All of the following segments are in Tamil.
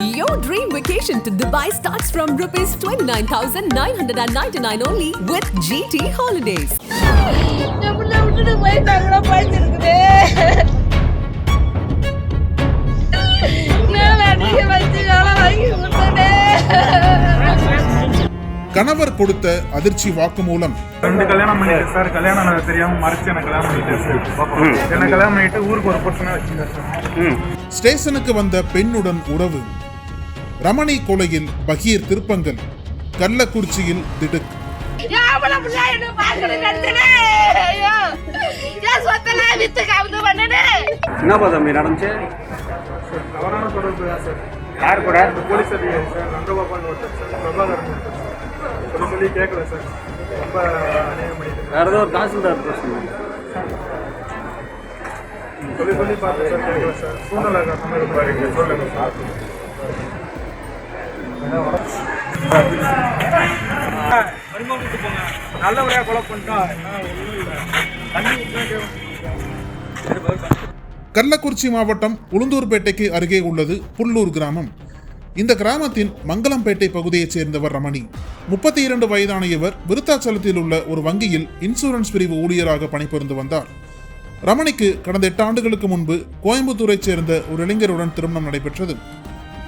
Your dream vacation to Dubai starts from rupees 29,999 only with GT Holidays. கணவர் கொடுத்த அதிர்ச்சி வாக்குமூலம் ரெண்டு கல்யாணம் பண்ணிட்டேன் சார் கல்யாணம் தெரியாம மறைச்சு எனக்கு கல்யாணம் பண்ணிட்டேன் சார். என்ன கல்யாணம் பண்ணிட்டு ஊருக்கு ஒரு பிரச்சனை வச்சிருந்தேன் சார். ஸ்டேஷனுக்கு வந்த பெண்ணுடன் உறவு. ரமணி கொலையில் பகீர் திருப்பங்கல் கள்ளக்குறிச்சியில் திடுக் என்னப்பா தம்பி நடந்துச்சு தவறான தொடர்பு தான் சார் யார் கூட போலீஸ் அதிகாரி சார் நந்தகோபால் ஒருத்தர் சார் பிரபாகரன் ஒருத்தர் சார் சொல்லி சொல்லி கேட்கல சார் ரொம்ப அநியாயம் பண்ணிட்டு வேற ஏதோ ஒரு தாசில்தார் பிரச்சனை சொல்லி சொல்லி பார்த்தேன் சார் கேட்கல சார் சூழ்நிலை. சொல்லுங்க சார் நல்லபடியாக கொலை கள்ளக்குறிச்சி மாவட்டம் உளுந்தூர்பேட்டைக்கு அருகே உள்ளது புல்லூர் கிராமம். இந்த கிராமத்தின் மங்களம்பேட்டை பகுதியைச் சேர்ந்தவர் ரமணி. முப்பத்தி இரண்டு வயதான இவர் விருத்தாச்சலத்தில் உள்ள ஒரு வங்கியில் இன்சூரன்ஸ் பிரிவு ஊழியராக பணிபுரிந்து வந்தார். ரமணிக்கு கடந்த எட்டு ஆண்டுகளுக்கு முன்பு கோயம்புத்தூரைச் சேர்ந்த ஒரு இளைஞருடன் திருமணம் நடைபெற்றது.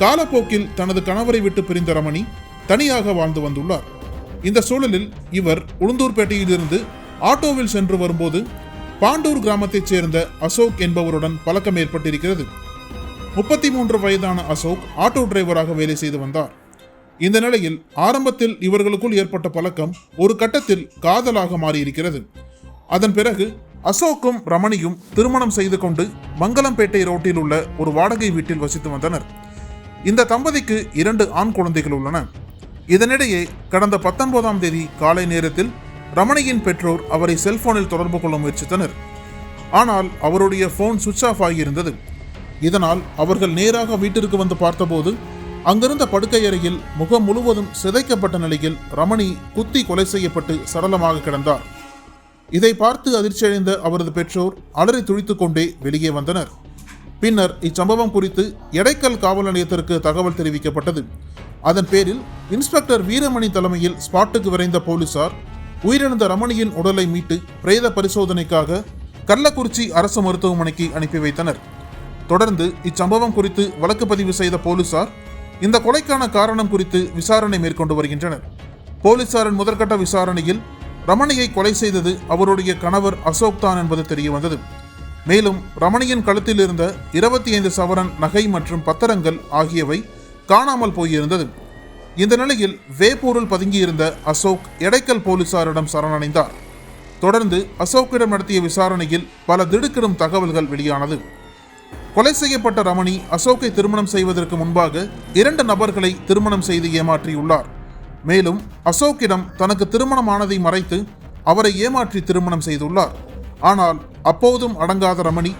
காலப்போக்கில் தனது கணவரை விட்டு பிரிந்த ரமணி தனியாக வாழ்ந்து வந்துள்ளார். இந்த சூழலில் இவர் உளுந்தூர்பேட்டையிலிருந்து ஆட்டோவில் சென்று வரும்போது பாண்டூர் கிராமத்தைச் சேர்ந்த அசோக் என்பவருடன் பழக்கம் ஏற்பட்டிருக்கிறது. முப்பத்தி மூன்று வயதான அசோக் ஆட்டோ டிரைவராக வேலை செய்து வந்தார். இந்த நிலையில் ஆரம்பத்தில் இவர்களுக்குள் ஏற்பட்ட பழக்கம் ஒரு கட்டத்தில் காதலாக மாறியிருக்கிறது. அதன் பிறகு அசோக்கும் ரமணியும் திருமணம் செய்து கொண்டு மங்கலம்பேட்டை ரோட்டில் உள்ள ஒரு வாடகை வீட்டில் வசித்து வந்தனர். இந்த தம்பதிக்கு இரண்டு ஆண் குழந்தைகள் உள்ளன. இதனிடையே கடந்த பத்தொன்பதாம் தேதி காலை நேரத்தில் ரமணியின் பெற்றோர் அவரை செல்போனில் தொடர்பு கொள்ள முயற்சித்தனர். ஆனால் அவருடைய போன் சுவிட்ச் ஆஃப் ஆகியிருந்தது. இதனால் அவர்கள் நேராக வீட்டிற்கு வந்து பார்த்தபோது அங்கிருந்த படுக்கை அறையில் முகம் முழுவதும் சிதைக்கப்பட்ட நிலையில் ரமணி குத்தி கொலை செய்யப்பட்டு சடலமாக கிடந்தார். இதை பார்த்து அதிர்ச்சியடைந்த அவரது பெற்றோர் அலறி துடித்துக்கொண்டே வெளியே வந்தனர். பின்னர் இச்சம்பவம் குறித்து எடைக்கல் காவல் நிலையத்திற்கு தகவல் தெரிவிக்கப்பட்டது. அதன் பேரில் இன்ஸ்பெக்டர் வீரமணி தலைமையில் ஸ்பாட்டுக்கு விரைந்த போலீசார் உயிரிழந்த ரமணியின் உடலை மீட்டு பிரேத பரிசோதனைக்காக கள்ளக்குறிச்சி அரசு மருத்துவமனைக்கு அனுப்பி வைத்தனர். தொடர்ந்து இச்சம்பவம் குறித்து வழக்கு பதிவு செய்த போலீசார் இந்த கொலைக்கான காரணம் குறித்து விசாரணை மேற்கொண்டு வருகின்றனர். போலீசாரின் முதற்கட்ட விசாரணையில் ரமணியை கொலை செய்தது அவருடைய கணவர் அசோக் தான் என்பது தெரியவந்தது. மேலும் ரமணியின் கழுத்தில் இருந்த இருபத்தி ஐந்து சவரன் நகை மற்றும் பத்திரங்கள் ஆகியவை காணாமல் போயிருந்தது. இந்த நிலையில் வேப்பூரில் பதுங்கியிருந்த அசோக் எடைக்கல் போலீசாரிடம் சரணடைந்தார். தொடர்ந்து அசோக்கிடம் நடத்திய விசாரணையில் பல திடுக்கிடும் தகவல்கள் வெளியானது. கொலை செய்யப்பட்ட ரமணி அசோக்கை திருமணம் செய்வதற்கு முன்பாக இரண்டு நபர்களை திருமணம் செய்து ஏமாற்றியுள்ளார். மேலும் அசோக்கிடம் தனக்கு திருமணமானதை மறைத்து அவரை ஏமாற்றி திருமணம் செய்துள்ளார். ஆனால் அப்போதும் அடங்காத ரமணி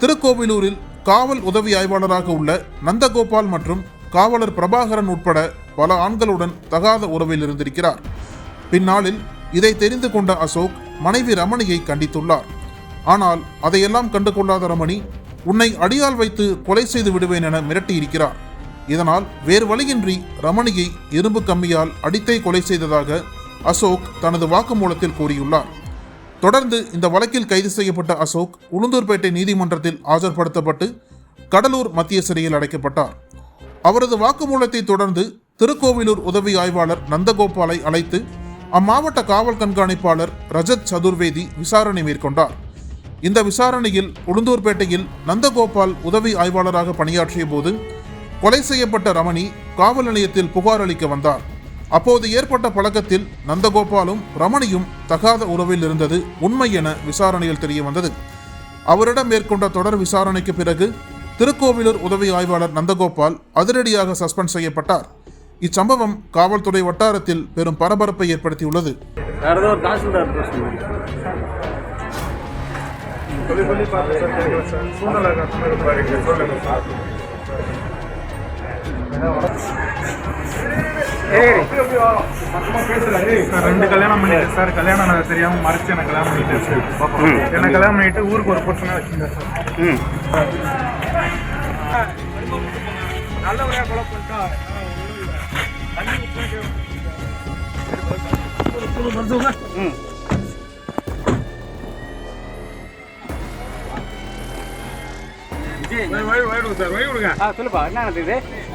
திருக்கோவிலூரில் காவல் உதவி ஆய்வாளராக உள்ள நந்தகோபால் மற்றும் காவலர் பிரபாகரன் உட்பட பல ஆண்களுடன் தகாத உறவில் இருந்திருக்கிறார். பின்னாளில் இதை தெரிந்து கொண்ட அசோக் மனைவி ரமணியை கண்டித்துள்ளார். ஆனால் அதையெல்லாம் கண்டு கொள்ளாத ரமணி உன்னை அடியால் வைத்து கொலை செய்து விடுவேன் என மிரட்டியிருக்கிறார். இதனால் வேறு வழியின்றி ரமணியை இரும்பு கம்மியால் அடித்தே கொலை செய்ததாக அசோக் தனது வாக்குமூலத்தில் கூறியுள்ளார். தொடர்ந்து இந்த வழக்கில் கைது செய்யப்பட்ட அசோக் உளுந்தூர்பேட்டை நீதிமன்றத்தில் ஆஜர்படுத்தப்பட்டு கடலூர் மத்திய சிறையில் அடைக்கப்பட்டார். அவரது வாக்குமூலத்தை தொடர்ந்து திருக்கோவிலூர் உதவி ஆய்வாளர் நந்தகோபாலை அழைத்து அம்மாவட்ட காவல் கண்காணிப்பாளர் ரஜத் சதுர்வேதி விசாரணை மேற்கொண்டார். இந்த விசாரணையில் உளுந்தூர்பேட்டையில் நந்தகோபால் உதவி ஆய்வாளராக பணியாற்றிய போது கொலை செய்யப்பட்ட ரமணி காவல் நிலையத்தில் புகார் அளிக்க வந்தார். அப்போது ஏற்பட்ட பழக்கத்தில் நந்தகோபாலும் ரமணியும் தகாத உறவில் இருந்தது உண்மை என விசாரணையில் தெரிய வந்தது. அவரிடம் மேற்கொண்ட தொடர் விசாரணைக்கு பிறகு திருக்கோவிலூர் உதவி ஆய்வாளர் நந்தகோபால் அதிரடியாக சஸ்பெண்ட் செய்யப்பட்டார். இச்சம்பவம் காவல்துறை வட்டாரத்தில் பெரும் பரபரப்பை ஏற்படுத்தியுள்ளது. சூழ்நிலை ரெண்டு கல்யாணம் பண்ணிட்டேன் சார். கல்யாணம் ஆனது தெரியாம மறைச்சு எனக்கு கல்யாணம் பண்ணிட்டேன் சார். என்ன கல்யாணம் பண்ணிட்டு ஊருக்கு ஒரு பிரச்சனை வச்சிருந்தேன் சார். நல்லபடியா கொலை பண்ணிட்டா ம். வழி வழி விடுங்க சார் வழி விடுங்க ஆ சொல்லுப்பா என்ன நடக்குது